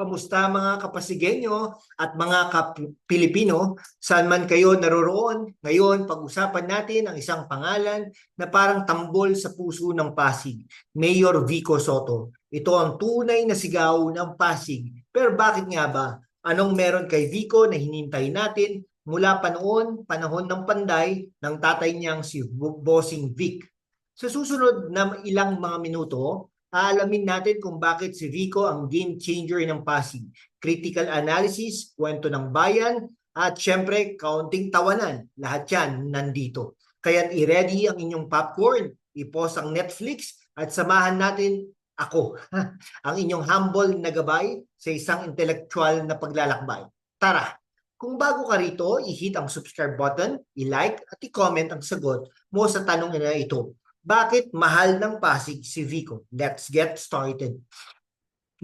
Kamusta mga kapasigenyo at mga kap-Pilipino? Saan man kayo naroroon? Ngayon, pag-usapan natin ang isang pangalan na parang tambol sa puso ng Pasig, Mayor Vico Soto. Ito ang tunay na sigaw ng Pasig. Pero bakit nga ba? Anong meron kay Vico na hinintay natin mula pa noon, panahon ng panday ng tatay niyang si Bossing Vic? Sa susunod na ilang mga minuto, aalamin natin kung bakit si Vico ang game changer ng Pasig. Critical analysis, kwento ng bayan, at syempre, kaunting tawanan. Lahat yan nandito. Kaya i-ready ang inyong popcorn, i-pause ang Netflix, at samahan natin ako, ang inyong humble na gabay sa isang intellectual na paglalakbay. Tara! Kung bago ka rito, i-hit ang subscribe button, i-like at i-comment ang sagot mo sa tanong na ito. Bakit mahal ng Pasig si Vico? Let's get started.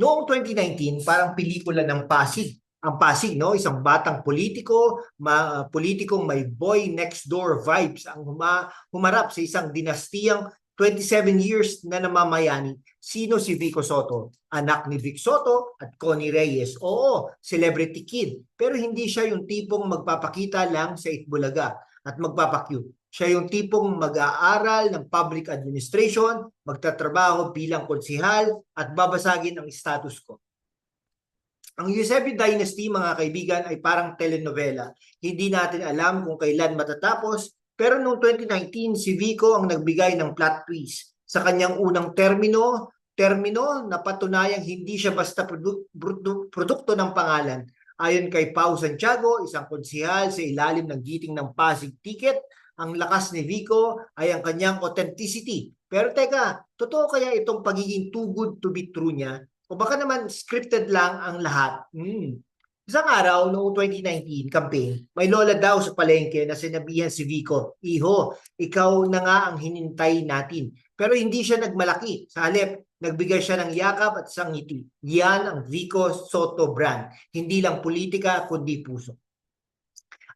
Noong 2019, parang pelikula ng Pasig. Ang Pasig, no, isang batang politiko, ma, politikong may boy next door vibes ang huma, humarap sa isang dinastiyang 27 years na namamayani. Sino si Vico Soto? Anak ni Vic Soto at Connie Reyes. Oo, celebrity kid. Pero hindi siya yung tipong magpapakita lang sa Itbulaga at magpapakyut. Siya yung tipong mag-aaral ng public administration, magtatrabaho bilang konsihal, at babasagin ang status quo. Ang Yusepi Dynasty, mga kaibigan, ay parang telenovela. Hindi natin alam kung kailan matatapos, pero noong 2019, si Vico ang nagbigay ng plot twist. Sa kanyang unang termino, termino na patunayang hindi siya basta produ- produ- produkto ng pangalan. Ayon kay Pau Santiago, isang konsihal sa ilalim ng giting ng Pasig Ticket, ang lakas ni Vico ay ang kanyang authenticity. Pero teka, totoo kaya itong pagiging too good to be true niya? O baka naman scripted lang ang lahat? Hmm. Isang araw, noong 2019 campaign, may lola daw sa palengke na sinabihan si Vico, Iho, ikaw na nga ang hinintay natin. Pero hindi siya nagmalaki. Sa halip, nagbigay siya ng yakap at isang ngiti. Yan ang Vico Soto brand. Hindi lang politika, kundi puso.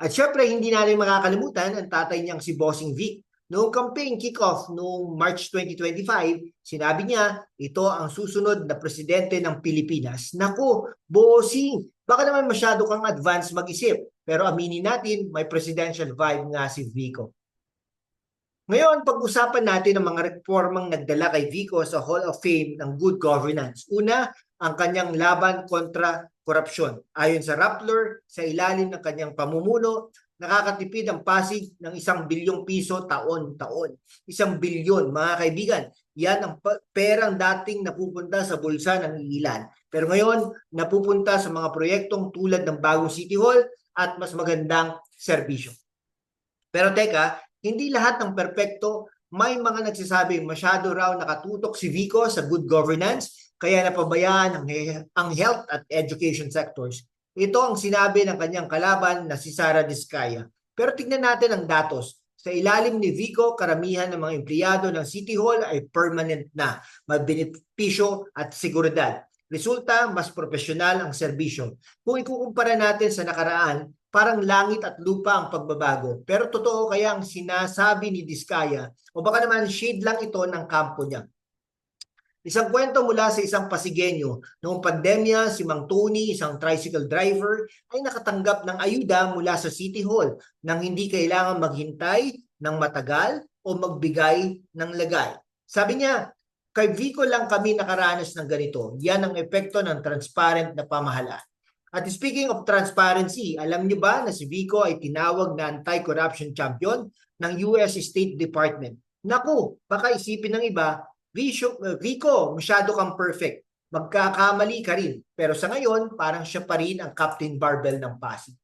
At syempre, hindi natin makakalimutan ang tatay niyang si Bossing Vic. Noong campaign kick-off noong March 2025, sinabi niya, ito ang susunod na presidente ng Pilipinas. Naku, Bossing, baka naman masyado kang advance mag-isip. Pero aminin natin, may presidential vibe nga si Vico. Ngayon, pag-usapan natin ang mga reformang nagdala kay Vico sa Hall of Fame ng Good Governance. Una, ang kanyang laban kontra korupsyon. Ayon sa Rappler, sa ilalim ng kanyang pamumuno, nakakatipid ang Pasig ng isang bilyong piso taon-taon. Isang bilyon, mga kaibigan. Yan ang perang dating napupunta sa bulsa ng ilan. Pero ngayon, napupunta sa mga proyektong tulad ng bagong City Hall at mas magandang serbisyo. Pero teka, hindi lahat ng perpekto may mga nagsasabing masyado raw nakatutok si Vico sa good governance kaya napabayaan ang, ang health at education sectors. Ito ang sinabi ng kanyang kalaban na si Sara Diskaya. Pero tignan natin ang datos. Sa ilalim ni Vico, karamihan ng mga empleyado ng City Hall ay permanent na, may benepisyo at seguridad. Resulta, mas profesional ang serbisyo. Kung ikukumpara natin sa nakaraan, parang langit at lupa ang pagbabago. Pero totoo kaya ang sinasabi ni Diskaya o baka naman shade lang ito ng kampo niya. Isang kwento mula sa isang Pasigenyo. Noong pandemya, si Mang Tony, isang tricycle driver, ay nakatanggap ng ayuda mula sa City Hall nang hindi kailangan maghintay ng matagal o magbigay ng lagay. Sabi niya, kay Vico lang kami nakaranas ng ganito. Yan ang epekto ng transparent na pamahalaan. At speaking of transparency, alam niyo ba na si Vico ay tinawag na anti-corruption champion ng US State Department? Naku, baka isipin ng iba, Vico, Vico masyado kang perfect. Magkakamali ka rin. Pero sa ngayon, parang siya pa rin ang Captain Barbell ng Pasig.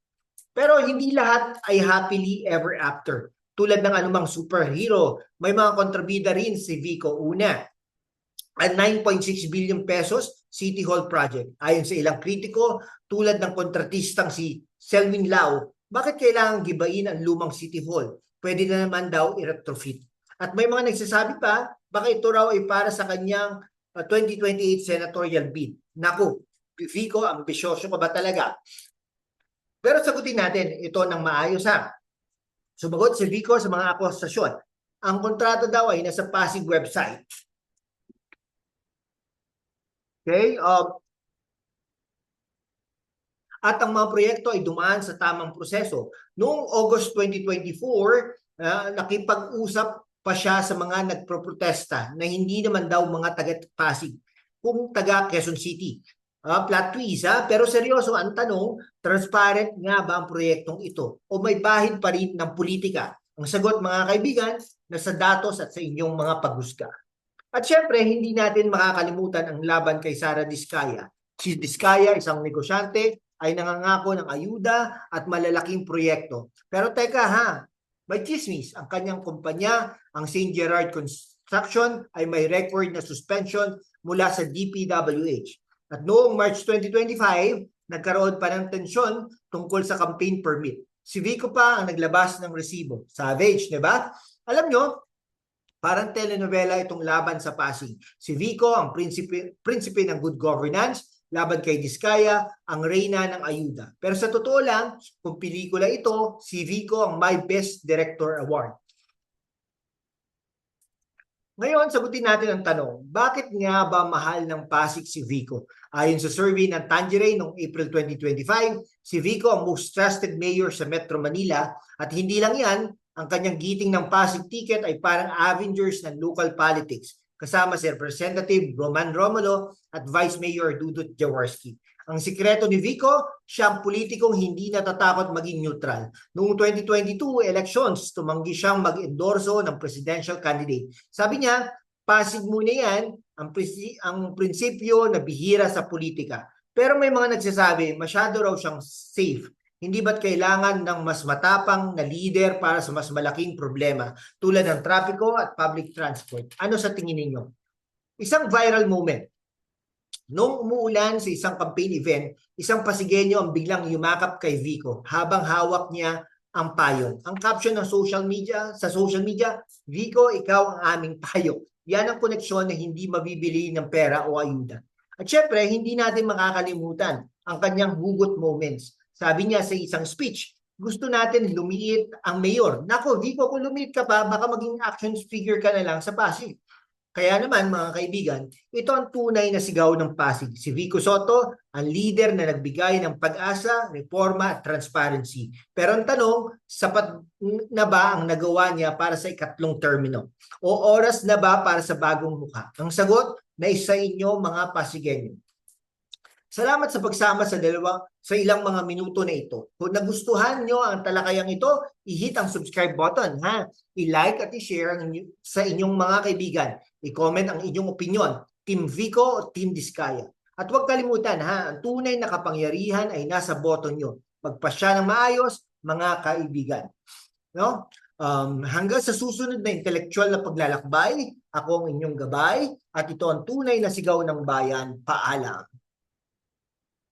Pero hindi lahat ay happily ever after. Tulad ng anumang superhero, may mga kontrabida rin si Vico. Una, at 9.6 billion pesos City Hall project. Ayon sa ilang kritiko, tulad ng kontratistang si Selwyn Lau, bakit kailangan gibain ang lumang City Hall? Pwede na naman daw i-retrofit. At may mga nagsasabi pa, baka ito raw ay para sa kanyang uh, 2028 senatorial bid. Naku, Vico, ambisyoso ka ba talaga? Pero sagutin natin ito ng maayos ha. Sumagot si Vico sa mga akusasyon. Ang kontrata daw ay nasa Pasig website. Okay? Um, at ang mga proyekto ay dumaan sa tamang proseso. Noong August 2024, ah, nakipag-usap pa siya sa mga nagproprotesta na hindi naman daw mga taga-Pasig, kung taga Quezon City. Ah, plot twist ha, pero seryoso ang tanong, transparent nga ba ang proyektong ito o may bahid pa rin ng politika? Ang sagot mga kaibigan, nasa datos at sa inyong mga paghusga. At syempre, hindi natin makakalimutan ang laban kay Sara Diskaya. Si Diskaya, isang negosyante, ay nangangako ng ayuda at malalaking proyekto. Pero teka ha, may chismis. Ang kanyang kumpanya, ang St. Gerard Construction, ay may record na suspension mula sa DPWH. At noong March 2025, nagkaroon pa ng tensyon tungkol sa campaign permit. Si Vico pa ang naglabas ng resibo. Savage, di ba? Alam nyo, parang telenovela itong laban sa Pasig. Si Vico ang prinsipe, prinsipe ng good governance, laban kay Diskaya, ang reyna ng ayuda. Pero sa totoo lang, kung pelikula ito, si Vico ang My Best Director Award. Ngayon, sagutin natin ang tanong, bakit nga ba mahal ng Pasig si Vico? Ayon sa survey ng Tangerine noong April 2025, si Vico ang most trusted mayor sa Metro Manila at hindi lang yan, ang kanyang giting ng Pasig ticket ay parang Avengers ng local politics kasama si Representative Roman Romulo at Vice Mayor Dudut Jaworski. Ang sikreto ni Vico, siya ang politikong hindi natatakot maging neutral. Noong 2022 elections, tumanggi siyang mag-endorso ng presidential candidate. Sabi niya, Pasig muna yan, ang, prinsi- ang prinsipyo na bihira sa politika. Pero may mga nagsasabi, masyado raw siyang safe. Hindi ba't kailangan ng mas matapang na leader para sa mas malaking problema tulad ng trapiko at public transport? Ano sa tingin ninyo? Isang viral moment. Noong umuulan sa isang campaign event, isang Pasigenyo ang biglang yumakap kay Vico habang hawak niya ang payong. Ang caption ng social media, sa social media, Vico, ikaw ang aming payong. Yan ang koneksyon na hindi mabibili ng pera o ayuda. At syempre, hindi natin makakalimutan ang kanyang hugot moments. Sabi niya sa isang speech, gusto natin lumiit ang mayor. Nako, Vico, kung lumiit ka pa, baka maging action figure ka na lang sa Pasig. Kaya naman mga kaibigan, ito ang tunay na sigaw ng Pasig. Si Vico Soto, ang leader na nagbigay ng pag-asa, reforma at transparency. Pero ang tanong, sapat na ba ang nagawa niya para sa ikatlong termino? O oras na ba para sa bagong mukha? Ang sagot na isa inyo mga Pasigenyo. Salamat sa pagsama sa dalawa sa ilang mga minuto na ito. Kung nagustuhan nyo ang talakayang ito, i-hit ang subscribe button, ha? I-like at i-share sa inyong mga kaibigan. I-comment ang inyong opinion, Team Vico o Team Diskaya. At huwag kalimutan, ha? Ang tunay na kapangyarihan ay nasa boto nyo. Magpasya ng maayos, mga kaibigan. No? Um, hanggang sa susunod na intelektual na paglalakbay, ako ang inyong gabay at ito ang tunay na sigaw ng bayan. Paalam.